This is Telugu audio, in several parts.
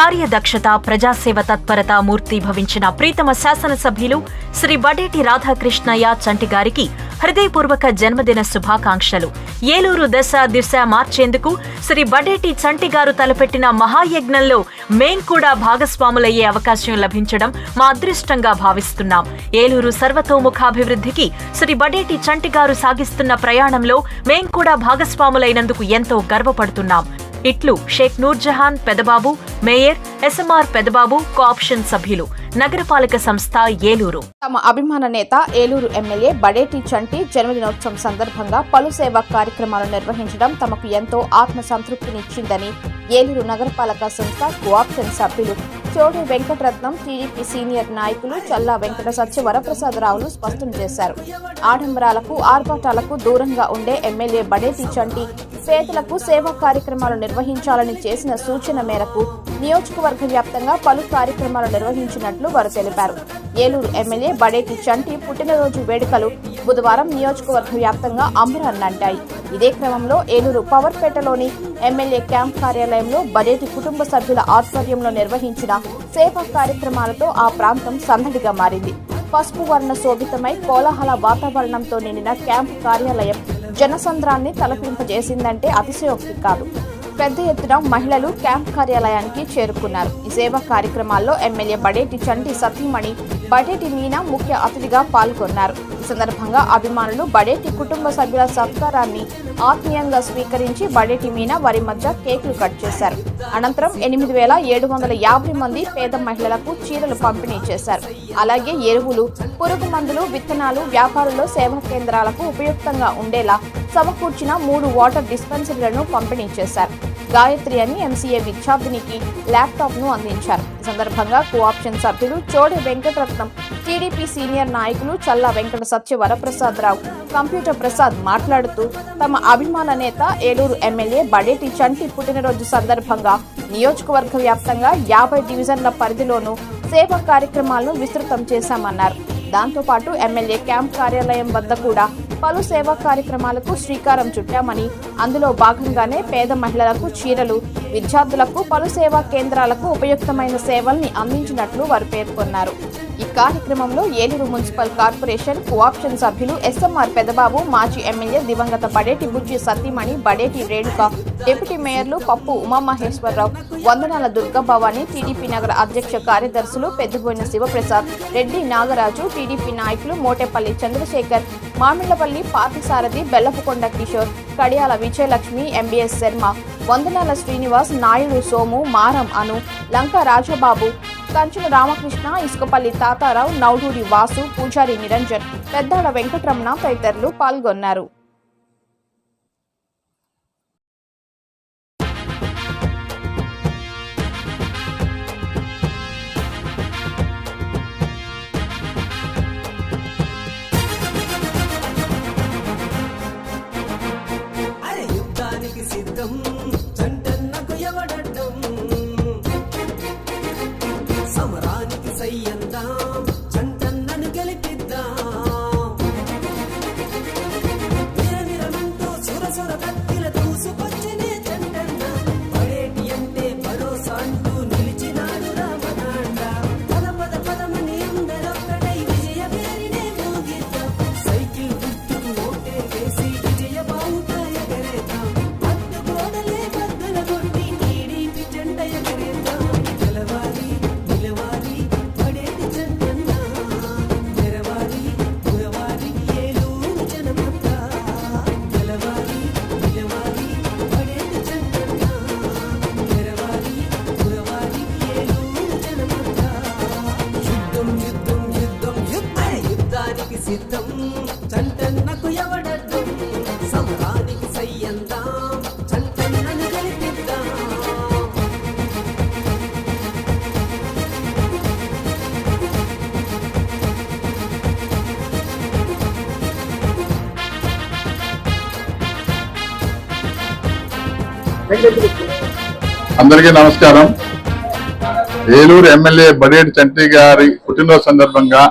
కార్యదక్షత ప్రజాసేవ తత్పరత మూర్తి భవించిన ప్రీతమ శాసనసభ్యులు శ్రీ బడేటి రాధాకృష్ణయ్య చంటి గారికి హృదయపూర్వక జన్మదిన శుభాకాంక్షలు. ఏలూరు దశ దిశ మార్చేందుకు శ్రీ బడేటి చంటి గారు తలపెట్టిన మహాయజ్ఞంలో మేం కూడా భాగస్వాములయ్యే అవకాశం లభించడం మా అదృష్టంగా భావిస్తున్నాం. ఏలూరు సర్వతోముఖాభివృద్ధికి శ్రీ బడేటి చంటి గారు సాగిస్తున్న ప్రయాణంలో మేం కూడా భాగస్వాములైనందుకు ఎంతో గర్వపడుతున్నాం. ఇట్లు Sheikh Noorjahan Pedababu mayor SMR Pedababu cooption సభ్యులు నగరపాలక సంస్థ ఏలూరు. తమ అభిమాన నేత ఏలూరు ఎమ్మెల్యే బడేటి చంటి జన్మదినోత్సవం సందర్భంగా పలు సేవా కార్యక్రమాలు నిర్వహించడం తమకు ఎంతో ఆత్మ సంతృప్తినిచ్చిందని ఏలూరు నగరపాలక సంస్థ కోఆప్షన్ సభ్యులు చోడి వెంకటరత్నం టీడీపీ సీనియర్ నాయకులు చల్లా వెంకట సత్య వరప్రసాదరావులు స్పష్టం చేశారు. ఆడంబరాలకు ఆర్భాటాలకు దూరంగా ఉండే ఎమ్మెల్యే బడేటి చంటి పేదలకు సేవా కార్యక్రమాలు నిర్వహించాలని చేసిన సూచన మేరకు నియోజకవర్గ వ్యాప్తంగా పలు కార్యక్రమాలు నిర్వహించినట్లు వారు తెలిపారు. ఏలూరు ఎమ్మెల్యే బడేటి చంటి పుట్టినరోజు వేడుకలు బుధవారం నియోజకవర్గ వ్యాప్తంగా అంబరాన్నంటాయి ఇదే క్రమంలో ఏలూరు పవర్పేటలోని ఎమ్మెల్యే క్యాంప్ కార్యాలయంలో బడేటి కుటుంబ సభ్యుల ఆధ్వర్యంలో నిర్వహించిన సేవా కార్యక్రమాలతో ఆ ప్రాంతం సందడిగా మారింది. పసుపు వర్ణ శోభితమై కోలాహల వాతావరణంతో నిండిన క్యాంప్ కార్యాలయం జనసంద్రాన్ని తలపింపజేసిందంటే అతిశయోక్తి కాదు. పెద్ద ఎత్తున మహిళలు క్యాంప్ కార్యాలయానికి చేరుకున్నారు. ఈ సేవా కార్యక్రమాల్లో ఎమ్మెల్యే బడేటి చంటి సతీమణి బడేటి మీనా ముఖ్య అతిథిగా పాల్గొన్నారు. ఈ సందర్భంగా అభిమానులు బడేటి కుటుంబ సభ్యుల సత్కారాన్ని ఆత్మీయంగా స్వీకరించి బడేటి మీద వారి మధ్య కేకులు కట్ చేశారు. అనంతరం ఎనిమిది వేల ఏడు వందల యాభై మంది పేద మహిళలకు చీరలు పంపిణీ చేశారు. అలాగే ఎరువులు పురుగు మందులు విత్తనాలు వ్యాపారులు సేవా కేంద్రాలకు ఉపయుక్తంగా ఉండేలా సమకూర్చిన మూడు వాటర్ డిస్పెన్సరీలను పంపిణీ చేశారు. గాయత్రి అని ఎంసీఏ విద్యార్థినికి ల్యాప్టాప్ను అందించారు. సందర్భంగా కోఆప్షన్ సభ్యులు చోడి వెంకటరత్నం టీడీపీ సీనియర్ నాయకులు చల్లా వెంకట సత్య వరప్రసాదరావు కంప్యూటర్ ప్రసాద్ మాట్లాడుతూ తమ అభిమాన నేత ఏలూరు ఎమ్మెల్యే బడేటి చంటి పుట్టినరోజు సందర్భంగా నియోజకవర్గ వ్యాప్తంగా యాభై డివిజన్ల పరిధిలోనూ సేవా కార్యక్రమాలను విస్తృతం చేశామన్నారు. దాంతోపాటు ఎమ్మెల్యే క్యాంప్ కార్యాలయం వద్ద కూడా పలు సేవా కార్యక్రమాలకు శ్రీకారం చుట్టామని అందులో భాగంగానే పేద మహిళలకు చీరలు విద్యార్థులకు పలు సేవా కేంద్రాలకు ఉపయుక్తమైన సేవల్ని అందించినట్లు వారు పేర్కొన్నారు. ఈ కార్యక్రమంలో ఏలూరు మున్సిపల్ కార్పొరేషన్ కోఆప్షన్ సభ్యులు ఎస్ఎంఆర్ పెదబాబు మాజీ ఎమ్మెల్యే దివంగత బడేటి బుజ్జి సతీమణి బడేటి రేణుక డిప్యూటీ మేయర్లు పప్పు ఉమామహేశ్వరరావు వందనాల దుర్గాభవాని టీడీపీ నగర అధ్యక్ష కార్యదర్శులు పెద్దబోయిన శివప్రసాద్ రెడ్డి నాగరాజు టీడీపీ నాయకులు మోటేపల్లి చంద్రశేఖర్ మామిళ్ళపల్లి పార్థసారథి బెల్లపుకొండ కిషోర్ కడియాల విజయలక్ష్మి ఎంబీఎస్ శర్మ వందనాల శ్రీనివాస్ నాయుడు సోము మారం అను లంక రాజబాబు కంచుల రామకృష్ణ ఇసుకపల్లి తాతారావు నౌడూరి వాసు పూజారి నిరంజన్ పెద్దాడ వెంకటరమణ తదితరులు పాల్గొన్నారు. సిద్ధం సమరానికి అందరికీ నమస్కారం. ఏలూరు ఎమ్మెల్యే బడేటి చంటి గారి పుట్టినరోజు సందర్భంగా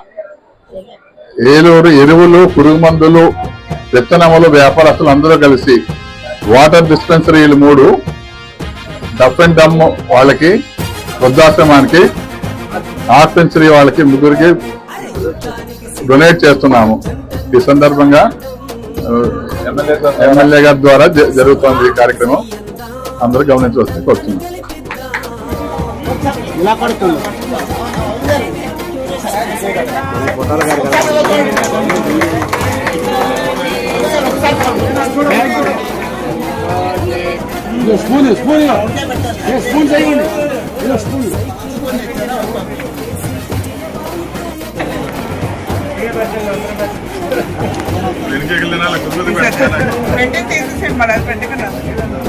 ఏలూరు ఎరువులు పురుగు మందులు విత్తనములు వ్యాపారస్తులు అందరూ కలిసి వాటర్ డిస్పెన్సరీలు మూడు డఫ్ అండ్ డమ్ వాళ్ళకి వృద్ధాశ్రమానికి ఆర్పెన్సరీ వాళ్ళకి ముగ్గురికి డొనేట్ చేస్తున్నాము. ఈ సందర్భంగా ఎమ్మెల్యే గారి ద్వారా జ- జరుగుతోంది ఈ కార్యక్రమం. అందరూ గమనించవలసి కోరుతున్నాం స్పూన్ స్పూన్ స్పూన్ చేయండి. స్పూన్. వెంటనే తీసేసేయండి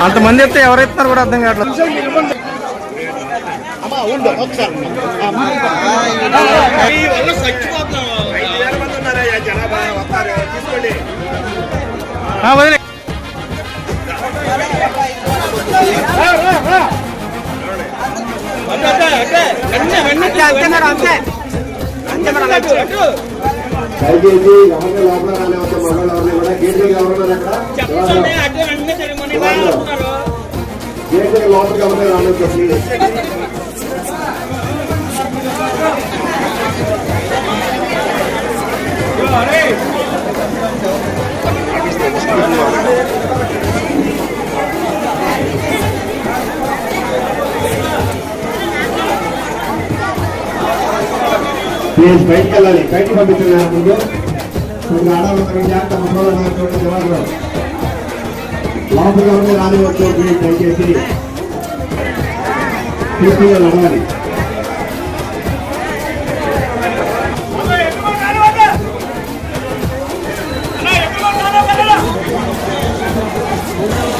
అంతమంది ఎత్తే ఎవరెత్తున్నారు కూడా అర్థం కావట్లేదు ఆ, వదిలే దయచేసి ఎవరిని లోపల రానివ్వద్దు మగవాళ్ళు ఎవరిని కూడా. గేట్ దగ్గర ఎవరున్నారు అక్కడ గేట్ దగ్గర లోపలికి ఎవరిని రానివ్వద్దు. ప్లీజ్ ప్లీజ్ బయటికి వెళ్ళాలి. బయటికి పంపించండి ముందు కొన్ని ఆడవాళ్ళు జాగ్రత్త ముసలి చూడండి జవాబు లోపలికి ఎవరిని రానివ్వద్దు ప్లీజ్ దయచేసి తీసుకుని నడవాలి.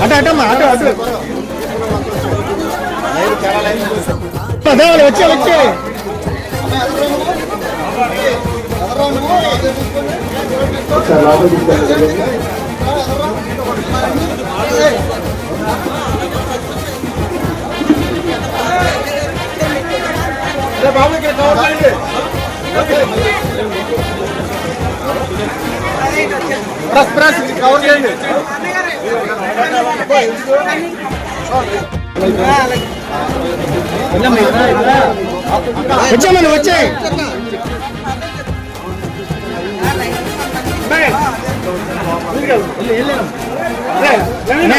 అటు అటమ్మా అటు అటు. వచ్చే వచ్చే ఒకసారి లోపలికి తీసుకెళ్ళండి ప్రెస్ ప్రెస్ కవర్ చేయండి వచ్చాయి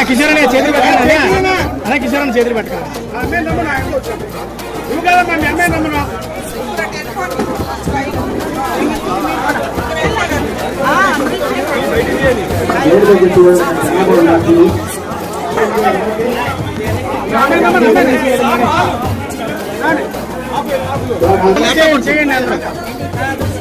కిషోర్ అనే చేతులు పెట్టండి అన్నా. అన్నా కిషోర్ అనే చేతులు గేట్ దగ్గర చూడండి జనాభా ఉన్నారు ప్లీజ్ చేయండి.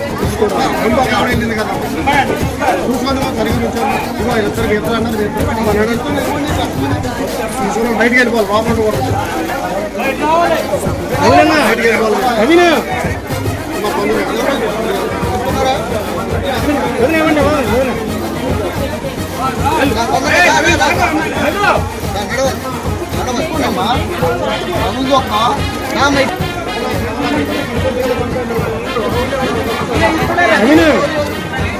బయటికి వెళ్ళిపోవాలి లోపల అవినా వదిలేమండి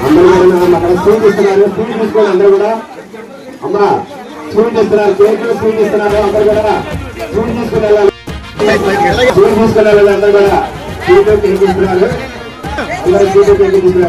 అందరూ అక్కడ స్వీట్ ఇస్తున్నారు స్వీట్ తీసుకోండి అందరూ కూడా అమ్మా స్వీట్ ఇస్తున్నారు కేక్ స్వీట్ ఇస్తున్నారు అందరూ కూడా స్వీట్ తీసుకుని వెళ్ళాలి స్వీట్ తీసుకుని వెళ్ళాలి అందరూ కూడా స్వీట్ కేక్ ఇస్తున్నారు అందరూ స్వీట్ కేక్ తీసుకుని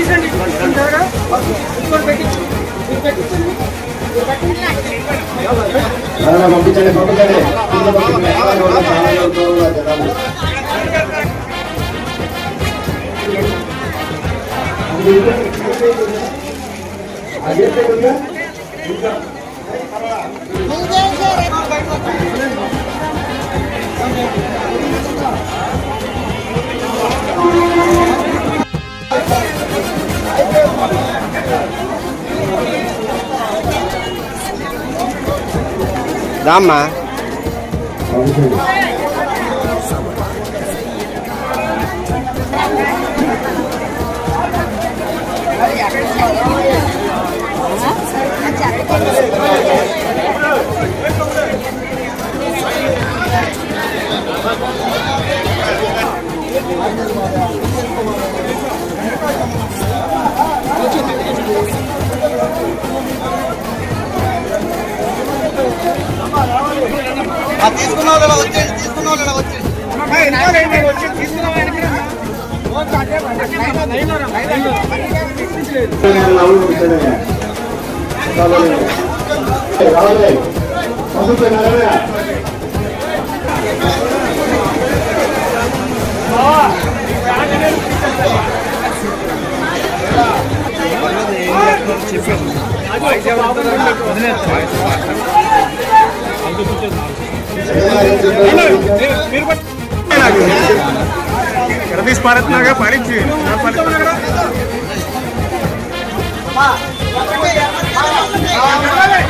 బాగా నవీన్ ఎవరైనా పంపించండి పంపించండి కింద పంపించండి. ఎవరైనా కూడా చాలా దూరంగా జనాలు. అది ఎంత ఉందా? రావాలి. పంపించండి ఎవరైనా. రతీష్ పాడుతున్నాగా పాడించి పాడుతున్నా వచ్చి తీసుకున్నావా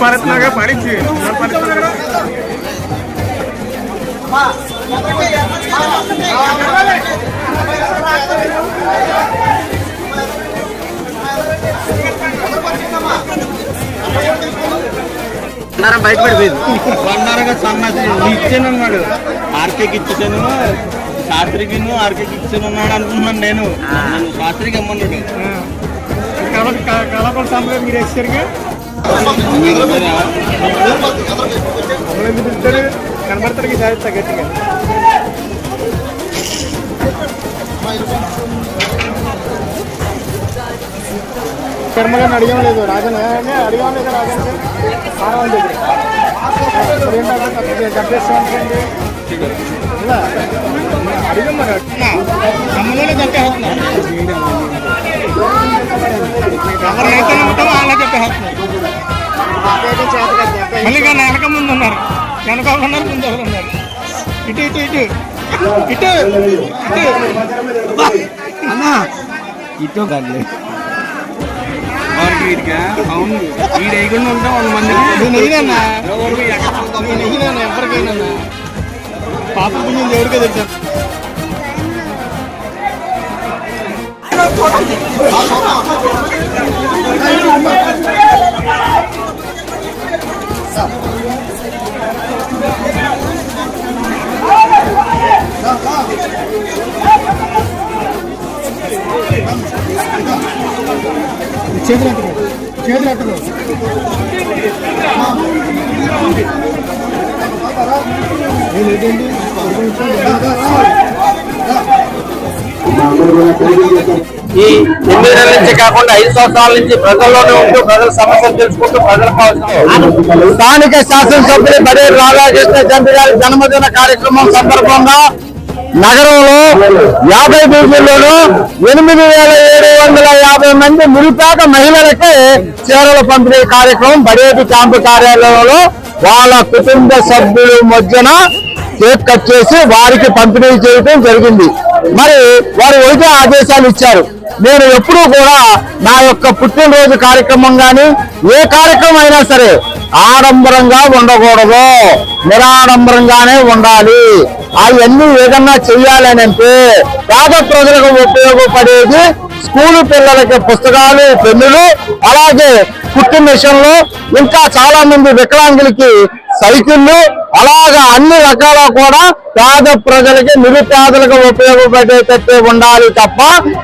పాడుతున్నాగా పాడించి పాడుతున్నా బండారం బయట పడిపోయింది బండారంగా సన్నాసి ఇచ్చాను అన్నాడు ఆర్కేకి ఇచ్చాను శాస్త్రికి ఆర్కేకి ఇచ్చాను అన్నాడు అనుకున్నాను నేను. శాస్త్రికి అమ్మన్నాడు కలపడ సాంబ్రే మీరు పిలుస్తారు కనబడతారు ఈసారి గట్టిగా. శర్మ గారిని అడిగాం లేదు రాజన్ అడిగాం లేదు రాజన్ మానవం దగ్గర మరి ఎవరైతే వాళ్ళే మళ్ళీ కానీ వెనక ముందు ఉన్నారు వెనక ఉన్నారు ముందు ఉన్నారు ఇటు ఇటు ఇటు ఇటు ఇటు అన్నా ఇటు కాదు వారికి వీడికా అవును వీడు వేయకుండా ఉంటాం వంద మంది నేను నెయ్యినన్నా నేను నెయ్యినన్నా ఎవరికైనా పాప పుణ్యం దేవుడికే తెలుసు అందరూ చేతులు ఈ ఎనిమిది నెలల నుంచి కాకుండా ఐదు సంవత్సరాల నుంచి ప్రజల్లోనే ఉంటూ ప్రజల సమస్యలు తెలుసుకుంటూ ప్రజలకు కావాల్సిన స్థానిక శాసనసభ్యులు బడే రాధాకృష్ణ చంద్ర గారి జన్మదిన కార్యక్రమం సందర్భంగా నగరంలో యాభై డివిజన్లోనూ ఎనిమిది వేల ఏడు వందల యాభై మంది నిరుపేద మహిళలకి చీరల పంపిణీ కార్యక్రమం బడేటి క్యాంపు కార్యాలయంలో వాళ్ళ కుటుంబ సభ్యుల మధ్యన కేక్ కట్ చేసి వారికి పంపిణీ చేయడం జరిగింది. మరి వారు ఒకటే ఆదేశాలు ఇచ్చారు. నేను ఎప్పుడూ కూడా నా యొక్క పుట్టినరోజు కార్యక్రమం కానీ ఏ కార్యక్రమం అయినా సరే ఆడంబరంగా ఉండకూడదు. నిరాడంబరంగానే ఉండాలి. అవన్నీ ఏదన్నా చెయ్యాలని అంటే పేద ప్రజలకు ఉపయోగపడేది స్కూలు పిల్లలకి పుస్తకాలు పెన్నులు అలాగే కుట్టు మిషన్లు ఇంకా చాలా మంది వికలాంగులకి సైకిళ్ళు అలాగా అన్ని రకాల కూడా పేద ప్రజలకి నిరుపేదలకు ఉపయోగపడేటట్టు ఉండాలి తప్ప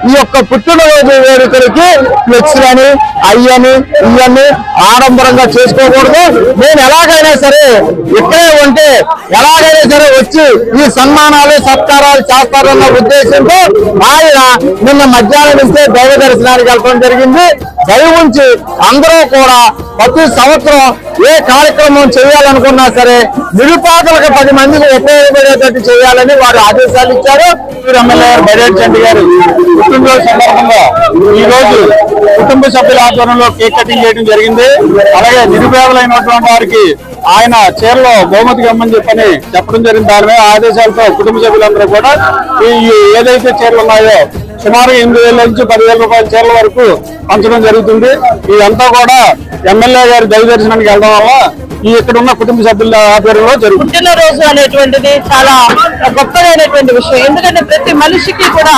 ఈ యొక్క పుట్టినరోజు వేడుకలకి ఫ్లెక్స్లని అయ్యని ఇవన్నీ ఆడంబరంగా చేసుకోకూడదు. నేను ఎలాగైనా సరే ఇక్కడే ఉంటే ఎలాగైనా సరే వచ్చి ఈ సన్మానాలు సత్కారాలు చేస్తారన్న ఉద్దేశంతో ఆయన నిన్న మధ్యాహ్నం ఇస్తే దైవ దర్శనానికి వెళ్ళడం జరిగింది. దయ ఉంచి అందరూ కూడా ప్రతి సంవత్సరం ఏ కార్యక్రమం చేయాలనుకున్నా సరే నిరుపాదలకు పది మందికి ఉపయోగపడేటట్టు చేయాలని వారు ఆదేశాలు ఇచ్చారు. ఎమ్మెల్యే గారు చండి గారు పుట్టినరోజు సందర్భంగా ఈ రోజు కుటుంబ సభ్యుల ఆధ్వర్యంలో కేక్ కటింగ్ చేయడం జరిగింది. అలాగే నిరుపేదలైనటువంటి వారికి ఆయన చీరలో బహుమతి గమ్మని చెప్పని చెప్పడం జరిగింది. దాని ఆదేశాలతో కుటుంబ సభ్యులందరూ కూడా ఈ ఏదైతే చీరలు ఉన్నాయో సుమారు ఎనిమిది వేల నుంచి పదివేల రూపాయల చీరల వరకు పంచడం జరుగుతుంది. ఇదంతా కూడా ఎమ్మెల్యే గారి దయదర్శనానికి వెళ్ళడం వల్ల ఈ ఇక్కడ ఉన్న కుటుంబ సభ్యుల ఆధ్వర్యంలో జరుగుతుంది. పుట్టినరోజు అనేటువంటిది చాలా గొప్పదైనటువంటి విషయం. ఎందుకంటే ప్రతి మనిషికి కూడా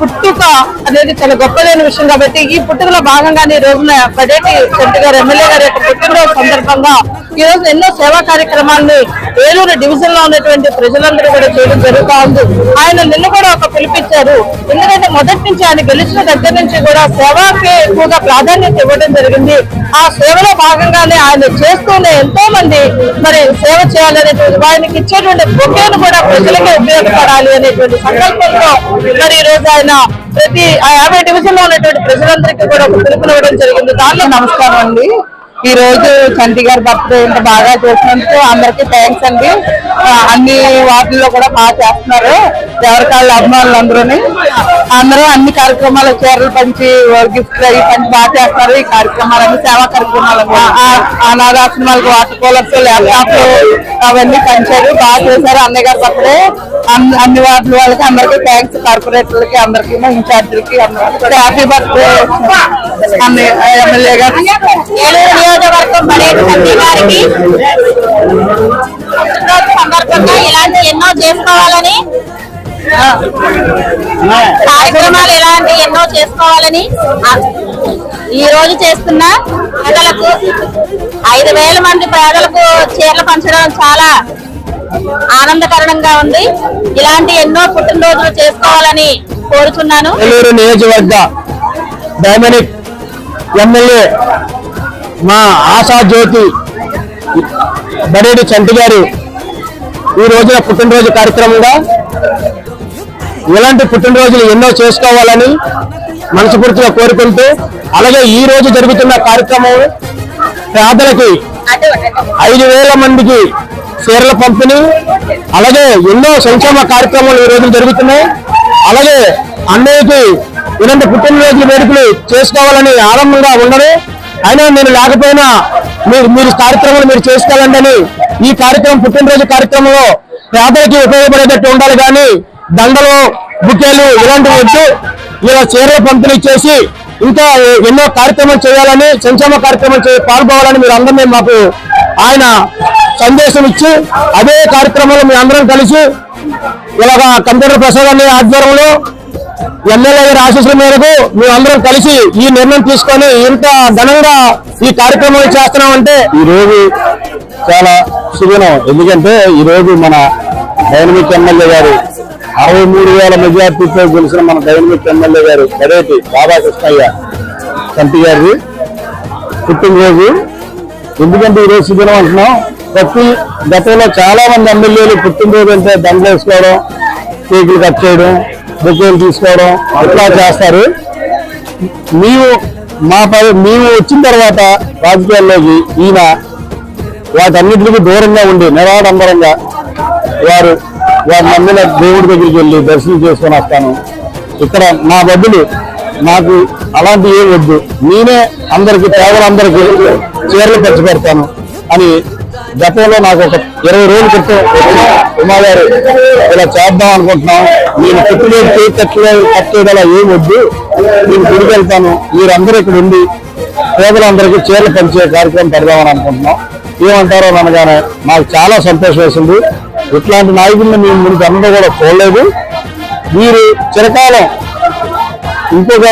పుట్టుక అనేది చాలా గొప్పదైన విషయం కాబట్టి ఈ పుట్టుకలో భాగంగానే ఈ రోజున పదేటి చెట్టు గారు ఎమ్మెల్యే గారి యొక్క పుట్టినరోజు సందర్భంగా ఈ రోజు ఎన్నో సేవా కార్యక్రమాల్ని ఏలూరు డివిజన్లో ఉన్నటువంటి ప్రజలందరూ కూడా చేయడం జరుగుతా ఉంది. ఆయన నిన్న కూడా ఒక పిలిపించారు. ఎందుకంటే మొదటి నుంచి ఆయన గెలిచిన దగ్గర నుంచి కూడా సేవకి ఎక్కువగా ప్రాధాన్యత ఇవ్వడం జరిగింది. ఆ సేవలో భాగంగానే ఆయన చేస్తూనే ఎంతో మంది మరి సేవ చేయాలనేటువంటి వారికి ఇచ్చేటువంటి బొకేను కూడా ప్రజలకే ఉపయోగపడాలి అనేటువంటి సంకల్పంతో మరి ఈ రోజు ఆయన ప్రతి ఆ యాభై డివిజన్లో ఉన్నటువంటి ప్రజలందరికీ కూడా ఒక పిలుపునివ్వడం జరిగింది. దానిలో నమస్కారం అండి. ఈ రోజు చంటి గారి బర్త్డే ఇంత బాగా చేసినందుకు అందరికీ థ్యాంక్స్ అండి. అన్ని వాటిల్లో కూడా బాగా చేస్తున్నారు. ఎవరికాళ్ళ అభిమానులు అందరూ అందరూ అన్ని కార్యక్రమాలు చీరలు పంచి గిఫ్ట్లు అవి పంచి బాగా చేస్తారు ఈ కార్యక్రమాలన్నీ సేవా కార్యక్రమాలు అనాథాశ్రమాలకు వాటర్ కూలర్స్ ల్యాప్టాప్లు అవన్నీ పంచారు. బాగా చేశారు అన్నయ్య గారు బర్త్డే. అన్ని అన్ని వార్డుల వాళ్ళకి అందరికీ థ్యాంక్స్ కార్పొరేటర్లకి అందరికీ ఇన్ఛార్జీలకి అందరికీ హ్యాపీ బర్త్డే అన్నయ్య ఎమ్మెల్యే గారు. నియోజకవర్గం పర్యటన సమితి గారికి పుట్టినరోజు సందర్భంగా ఇలాంటి ఎన్నో చేసుకోవాలని కార్యక్రమాలు ఇలాంటి ఎన్నో చేసుకోవాలని ఈ రోజు చేస్తున్న పేదలకు ఐదు వేల మంది పేదలకు చీరలు పంచడం చాలా ఆనందకరణంగా ఉంది. ఇలాంటి ఎన్నో పుట్టినరోజులు చేసుకోవాలని కోరుతున్నాను నియోజకవర్గ డైనమిక్ ఎమ్మెల్యే మా ఆశా జ్యోతి బడేడి చంటి గారు ఈ రోజున పుట్టినరోజు కార్యక్రమంగా ఇలాంటి పుట్టినరోజులు ఎన్నో చేసుకోవాలని మనస్ఫూర్తిగా కోరుకుంటూ అలాగే ఈ రోజు జరుగుతున్న కార్యక్రమం పేదలకి ఐదు వేల మందికి చీరల పంపిణీ అలాగే ఎన్నో సంక్షేమ కార్యక్రమాలు ఈ రోజు జరుగుతున్నాయి. అలాగే అన్నయ్యకి ఇలాంటి పుట్టినరోజు వేడుకలు చేసుకోవాలని ఆరంభంగా ఉండరు అయినా నేను లేకపోయినా మీరు మీరు కార్యక్రమాలు మీరు చేసుకోవాలండి ఈ కార్యక్రమం పుట్టినరోజు కార్యక్రమంలో పేదలకి ఉపయోగపడేటట్టు ఉండాలి కానీ దండలు బుకేలు ఇలాంటివి వద్దు. ఇలా చీరలు పంపిణీ చేసి ఇంకా ఎన్నో కార్యక్రమాలు చేయాలని సంక్షేమ కార్యక్రమాలు చే- పాల్గొవాలని మీరు అందరినీ మాకు ఆయన సందేశం ఇచ్చి అదే కార్యక్రమంలో మీ అందరం కలిసి ఇలాగ కంప్యూటర్ ప్రసాద్ అనే ఆధ్వర్యంలో ఎమ్మెల్యే గారి ఆశీస్సుల మేరకు మేము అందరం కలిసి ఈ నిర్ణయం తీసుకొని ఇంత ఘనంగా ఈ కార్యక్రమాలు చేస్తున్నామంటే ఈ రోజు చాలా శుభనం ఎందుకంటే ఈ రోజు మన డైనమిక్ ఎమ్మెల్యే గారు అరవై మూడు వేల మెజార్టీతో గెలిచిన మన డైనమిక్ ఎమ్మెల్యే గారు పడేటి బాబాకృష్ణయ్య కంటి గారి పుట్టినరోజు. ఎందుకంటే ఈ రోజు శుభనం అంటున్నాం. ప్రతి గతంలో చాలా మంది ఎమ్మెల్యేలు పుట్టినరోజు అంటే దండలు వేసుకోవడం కేకులు కట్ చేయడం బొకేలు తీసుకోవడం అట్లా చేస్తారు? మేము మా పరి మేము వచ్చిన తర్వాత రాజకీయాల్లోకి ఈయన వాటన్నిటికీ దూరంగా ఉండి నిరాడంబరంగా వారు వారి నమ్మిన దేవుడి దగ్గరికి వెళ్ళి దర్శనం చేసుకొని వస్తాను. ఇక్కడ నా బదులు నాకు అలాంటి ఏం వద్దు. నేనే అందరికి పేదలందరికీ చీరలు పంచి పెడతాను అని గతంలో నాకు ఒక ఇరవై రోజుల క్రితం ఉమా గారు ఇలా చేద్దాం అనుకుంటున్నాం. నేను పెట్టుబడి కేక్ కట్టలే ఏం వద్దు. నేను గుడికి వెళ్తాను మీరందరూ ఇక్కడ ఉండి పేదలందరికీ చీరలు పంచే కార్యక్రమం పెడదామని అనుకుంటున్నాం. ఏమంటారో అనగానే నాకు చాలా సంతోషం వేసింది. ఇట్లాంటి నాయకుల్ని మేము ముందు అందరూ కూడా చూడలేదు మీరు చిరకాలం ఇంకొక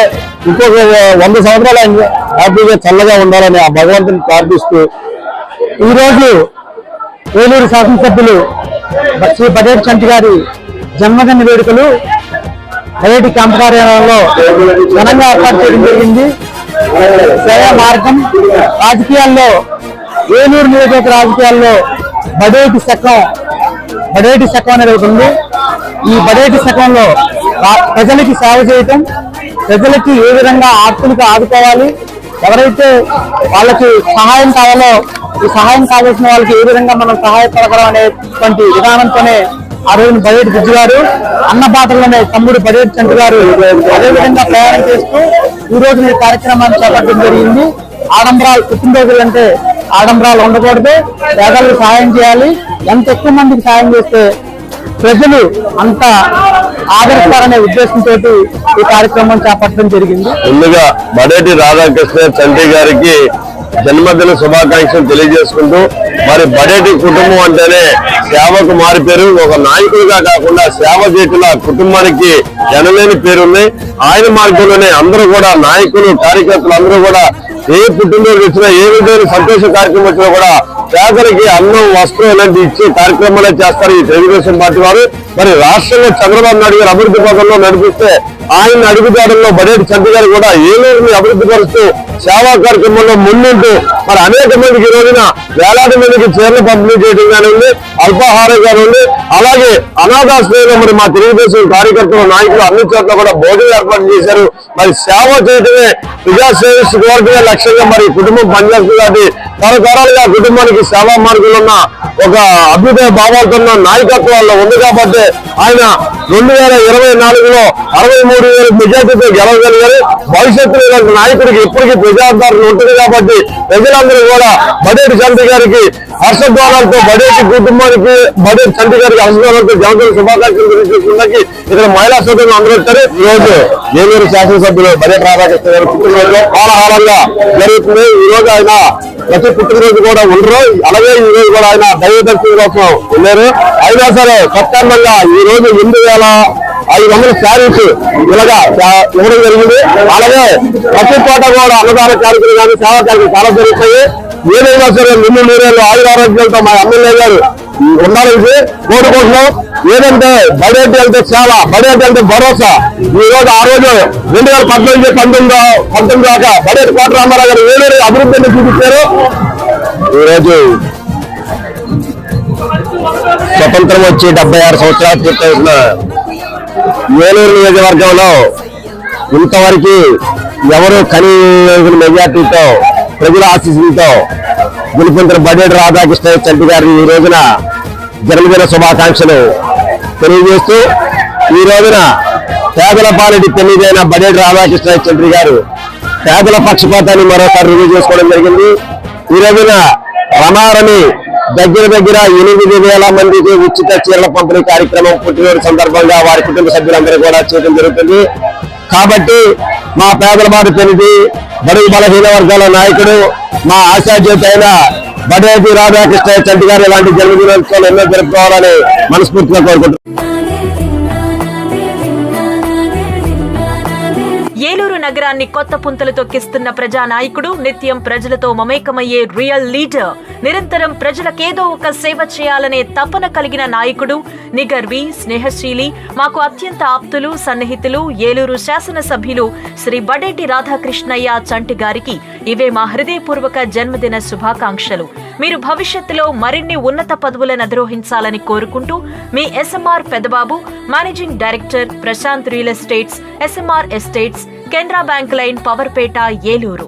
ఇంకొక వంద సంవత్సరాలు హ్యాపీగా చల్లగా ఉండాలని ఆ భగవంతుని ప్రార్థిస్తూ ఈరోజు ఏలూరు శాసనసభ్యులు శ్రీ పటేల్ చంటి గారి జన్మదిన వేడుకలు ఐఐటి క్యాంప్ కార్యాలయంలో ఘనంగా ఏర్పాటు చేయడం జరిగింది. సేవా మార్గం రాజకీయాల్లో ఏలూరు నియోజకవర్గ రాజకీయాల్లో బడేటి శకం బడేటి శకం అనేది ఒకటి ఉంది. ఈ బడేటి శకంలో ప్రజలకి సేవ చేయటం ప్రజలకి ఏ విధంగా ఆర్తులకు ఆదుకోవాలి ఎవరైతే వాళ్ళకి సహాయం కావాలో ఈ సహాయం కావాల్సిన వాళ్ళకి ఏ విధంగా మనం సహాయపడగలం అనేటువంటి విధానంతోనే ఆ రోజున బడేటి బుజ్జి గారు అన్న పాత్రలోనే తమ్ముడు బడేటి చంద్ర గారు అదే విధంగా ప్రయాణం చేస్తూ ఈ రోజున ఈ కార్యక్రమాన్ని చేపట్టడం జరిగింది. ఆడంబరాలు పుట్టినరోజులు అంటే ఆడంబరాలు ఉండకూడదు. పేదలకు సహాయం చేయాలి. ఎంత ఎక్కువ మందికి సహాయం చేస్తే ప్రజలు అంత ఆదరిస్తారనే ఉద్దేశంతో ఈ కార్యక్రమం చేపట్టడం జరిగింది. ముందుగా బడేటి రాధాకృష్ణ చంద్రి గారికి జన్మదిన శుభాకాంక్షలు తెలియజేసుకుంటూ మరి బడేటి కుటుంబం అంటేనే సేవకు మారిపోయారు ఒక నాయకుడిగా కాకుండా సేవ చేతుల కుటుంబానికి జనలేని పేరుంది. ఆయన మార్గంలోనే అందరూ కూడా నాయకులు కార్యకర్తలు అందరూ కూడా ఏ పుట్టినరోజు వచ్చినా ఏ విధమైన సంతోష కార్యక్రమం వచ్చినా కూడా పేదలకి అన్నం వస్త్రం ఇలాంటి ఇచ్చే కార్యక్రమాలే చేస్తారు ఈ తెలుగుదేశం పార్టీ వారు. మరి రాష్ట్రంలో చంద్రబాబు నాయుడు గారు అభివృద్ధి పథంలో నడిపిస్తే ఆయన అడుగుదారుల్లో బడేటి చంద్ర గారు కూడా ఏలూరుని అభివృద్ధి పరుస్తూ సేవా కార్యక్రమంలో ముందుంటూ మరి అనేక మందికి ఈ రోజున వేలాది మందికి చీరలు పంపిణీ చేయడం కానివ్వండి అల్పాహారం కానివ్వండి అలాగే అనాథాశ్రయంలో మరి మా తెలుగుదేశం కార్యకర్తలు నాయకులు అన్ని చోట్ల కూడా భోజనం ఏర్పాటు చేశారు. మరి సేవ చేయడమే ప్రజాసేవ వర్గాల కోరటమే లక్ష్యంగా మరి ఈ కుటుంబం పనిచేస్తుంది కాబట్టి తరతరాలుగా కుటుంబానికి సేవా మార్గంలో ఉన్న ఒక అభ్యుదయ భావాలతో నాయకత్వాల్లో ఉంది కాబట్టి ఆయన రెండు వేల ఇరవై నాలుగులో అరవై మూడు వేల మెజార్టీతో గెలవగలిగారు. భవిష్యత్తులో ఇలాంటి నాయకుడికి ఇప్పటికీ ప్రజాదరణ ఉంటుంది కాబట్టి ప్రజలందరూ కూడా బడేటి చంటి గారికి హర్షద్వారాలతో బడేటి కుటుంబానికి బడేటి చంటి గారికి హర్షద్వారాలతో జనసేన శుభాకాంక్షలు తెలియజేసుకున్నకి ఇక్కడ మహిళా సోదరులు అందరూ వచ్చారు. ఈ రోజు ఏలూరు శాసనసభ్యులు బడేటి రాధాకృష్ణ గారు పుట్టినరోజు కోలాహలంగా జరుగుతుంది. ఈ రోజు ఆయన ప్రతి పుట్టినరోజు కూడా ఉండరు. అలాగే ఈ రోజు కూడా ఆయన దైవ దర్శనం కోసం ఉన్నారు. అయినా సరే సత్కారణంగా ఈ రోజు ఎనిమిది వేల ఐదు వందల శారీస్ ఇలాగా ఇవ్వడం జరిగింది. అలాగే ప్రతి చోట కూడా అన్నదాన కార్యక్రమం కానీ సేవా కార్యక్రమం చాలా జరుగుతాయి. ఏదైనా సరే నిన్ను మీరేళ్ళు ఆయుర ఆరోగ్యంతో మా ఎమ్మెల్యే గారు ఉండాలని కోరుకుంటున్నాం. ఏదంటే బడేటి అంటే చాలా బడేటి అంటే భరోసా. ఈ రోజు ఆ రోజు రెండు వేల పద్దెనిమిది పంతొమ్మిది పంతొమ్మిది దాకా బడేటి కోట రామారావు గారు ఏలూరు అభివృద్ధిని చూపించారు. ఈ రోజు స్వతంత్రం వచ్చి డెబ్బై ఆరు సంవత్సరాలు పూర్తవుతున్న ఏలూరు నియోజకవర్గంలో ఇంతవరకు ఎవరు కని మెజార్టీతో ప్రజల ఆశీస్సులతో గెలుపొందిన బడేటి రాధాకృష్ణ చంటి గారిని ఈ రోజున జన్మదిన శుభాకాంక్షలు తెలియజేస్తూ ఈ రోజున పేదల పాలిటి తెలియజైన బడేటి రాధాకృష్ణ చంద్రి గారు పేదల పక్షపాతాన్ని మరోసారి రుజువు చేసుకోవడం జరిగింది. ఈ రోజున రమారమి దగ్గర దగ్గర ఎనిమిది వేల మందికి ఉచిత చీరల పంపిణీ కార్యక్రమం పుట్టినరోజు సందర్భంగా వారి కుటుంబ సభ్యులందరూ కూడా చేయడం జరుగుతుంది. కాబట్టి మా పేదల బారి తెలిసి బడుగు బలహీన వర్గాల నాయకుడు మా ఆశాజ్యోతి అయిన బడేటి రాధాకృష్ణ చంటి గారు ఇలాంటి జన్మదినోత్సవాలు ఎన్నో జరుపుకోవాలని మనస్ఫూర్తిగా కోరుకుంటున్నాను నగరాన్ని కొత్త పుంతలు తొక్కిస్తున్న ప్రజానాయకుడు నిత్యం ప్రజలతో మమేకమయ్యే రియల్ లీడర్. నిరంతరం ప్రజలకేదో ఒక సేవ చేయాలనే తపన కలిగిన నాయకుడు నిగర్వి స్నేహశీలి మాకు అత్యంత ఆప్తులు సన్నిహితులు ఏలూరు శాసనసభ్యులు శ్రీ బడేటి రాధాకృష్ణయ్య చంటి గారికి ఇవే మా హృదయపూర్వక జన్మదిన శుభాకాంక్షలు. మీరు భవిష్యత్తులో మరిన్ని ఉన్నత పదవులను అధిరోహించాలని కోరుకుంటూ మీ SMR Pedababu managing director Prashanth real estates SMR estates Canara bank line Powerpet Eluru.